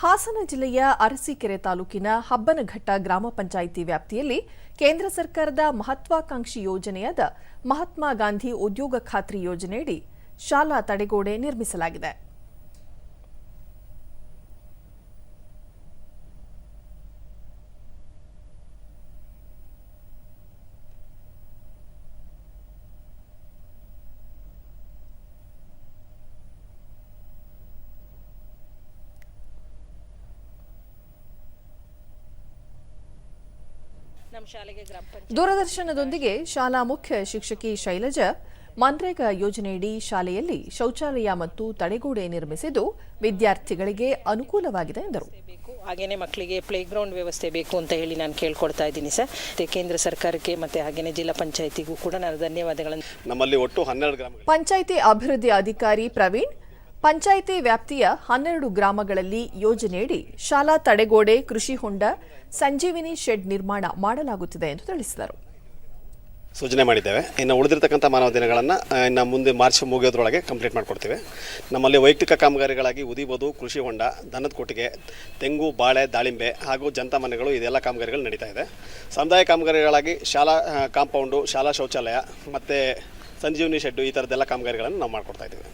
ಹಾಸನ ಜಿಲ್ಲೆಯ ಅರಸೀಕೆರೆ ತಾಲೂಕಿನ ಹಬ್ಬನಘಟ್ಟ ಗ್ರಾಮ ಪಂಚಾಯಿತಿ ವ್ಯಾಪ್ತಿಯಲ್ಲಿ ಕೇಂದ್ರ ಸರ್ಕಾರದ ಮಹತ್ವಾಕಾಂಕ್ಷಿ ಯೋಜನೆಯಾದ ಮಹಾತ್ಮ ಗಾಂಧಿ ಉದ್ಯೋಗ ಖಾತ್ರಿ ಯೋಜನೆಯಡಿ ಶಾಲಾ ತಡೆಗೋಡೆ ನಿರ್ಮಿಸಲಾಗಿದೆ. ದೂರದರ್ಶನದೊಂದಿಗೆ ಶಾಲಾ ಮುಖ್ಯ ಶಿಕ್ಷಕಿ ಶೈಲಜಾ ಮನ್ರೇಗಾ ಯೋಜನೆಯಡಿ ಶಾಲೆಯಲ್ಲಿ ಶೌಚಾಲಯ ಮತ್ತು ತಡೆಗೋಡೆ ನಿರ್ಮಿಸಿದ್ದು ವಿದ್ಯಾರ್ಥಿಗಳಿಗೆ ಅನುಕೂಲವಾಗಿದೆ ಎಂದರು. ಹಾಗೇನೇ ಮಕ್ಕಳಿಗೆ ಪ್ಲೇ ಗ್ರೌಂಡ್ ವ್ಯವಸ್ಥೆ ಬೇಕು ಅಂತ ಹೇಳಿ ನಾನು ಕೇಳ್ಕೊಡ್ತಾ ಇದ್ದೀನಿ ಸರ್. ಕೇಂದ್ರ ಸರ್ಕಾರಕ್ಕೆ ಮತ್ತೆ ಹಾಗೇನೆ ಜಿಲ್ಲಾ ಪಂಚಾಯತಿಗೂ ಕೂಡ ನಾನು ಧನ್ಯವಾದಗಳನ್ನು. ನಮ್ಮಲ್ಲಿ ಒಟ್ಟು ಹನ್ನೆರಡು ಪಂಚಾಯಿತಿ ಅಭಿವೃದ್ಧಿ ಅಧಿಕಾರಿ ಪ್ರವೀಣ್ ಪಂಚಾಯಿತಿ ವ್ಯಾಪ್ತಿಯ ಹನ್ನೆರಡು ಗ್ರಾಮಗಳಲ್ಲಿ ಯೋಜನೆಯಡಿ ಶಾಲಾ ತಡೆಗೋಡೆ, ಕೃಷಿ ಹೊಂಡ, ಸಂಜೀವಿನಿ ಶೆಡ್ ನಿರ್ಮಾಣ ಮಾಡಲಾಗುತ್ತಿದೆ ಎಂದು ತಿಳಿಸಿದರು. ಸೂಚನೆ ಮಾಡಿದ್ದೇವೆ. ಇನ್ನು ಉಳಿದಿರ್ತಕ್ಕಂಥ ಮಾನವ ದಿನಗಳನ್ನು ಇನ್ನು ಮುಂದೆ ಮಾರ್ಚ್ ಮುಗಿಯೋದ್ರೊಳಗೆ ಕಂಪ್ಲೀಟ್ ಮಾಡಿಕೊಡ್ತೀವಿ. ನಮ್ಮಲ್ಲಿ ವೈಯಕ್ತಿಕ ಕಾಮಗಾರಿಗಳಾಗಿ ಉದಿಬೋದು ಕೃಷಿ ಹೊಂಡ, ದನದ ಕೊಟ್ಟಿಗೆ, ತೆಂಗು, ಬಾಳೆ, ದಾಳಿಂಬೆ ಹಾಗೂ ಜನತಾ ಮನೆಗಳು, ಇದೆಲ್ಲ ಕಾಮಗಾರಿಗಳು ನಡೀತಾ ಇದೆ. ಸಮುದಾಯ ಕಾಮಗಾರಿಗಳಾಗಿ ಶಾಲಾ ಕಾಂಪೌಂಡು, ಶಾಲಾ ಶೌಚಾಲಯ ಮತ್ತು ಸಂಜೀವಿನಿ ಶೆಡ್ಡು ಈ ಥರದ್ದೆಲ್ಲ ಕಾಮಗಾರಿಗಳನ್ನು ನಾವು ಮಾಡ್ಕೊಡ್ತಾ ಇದ್ದೀವಿ.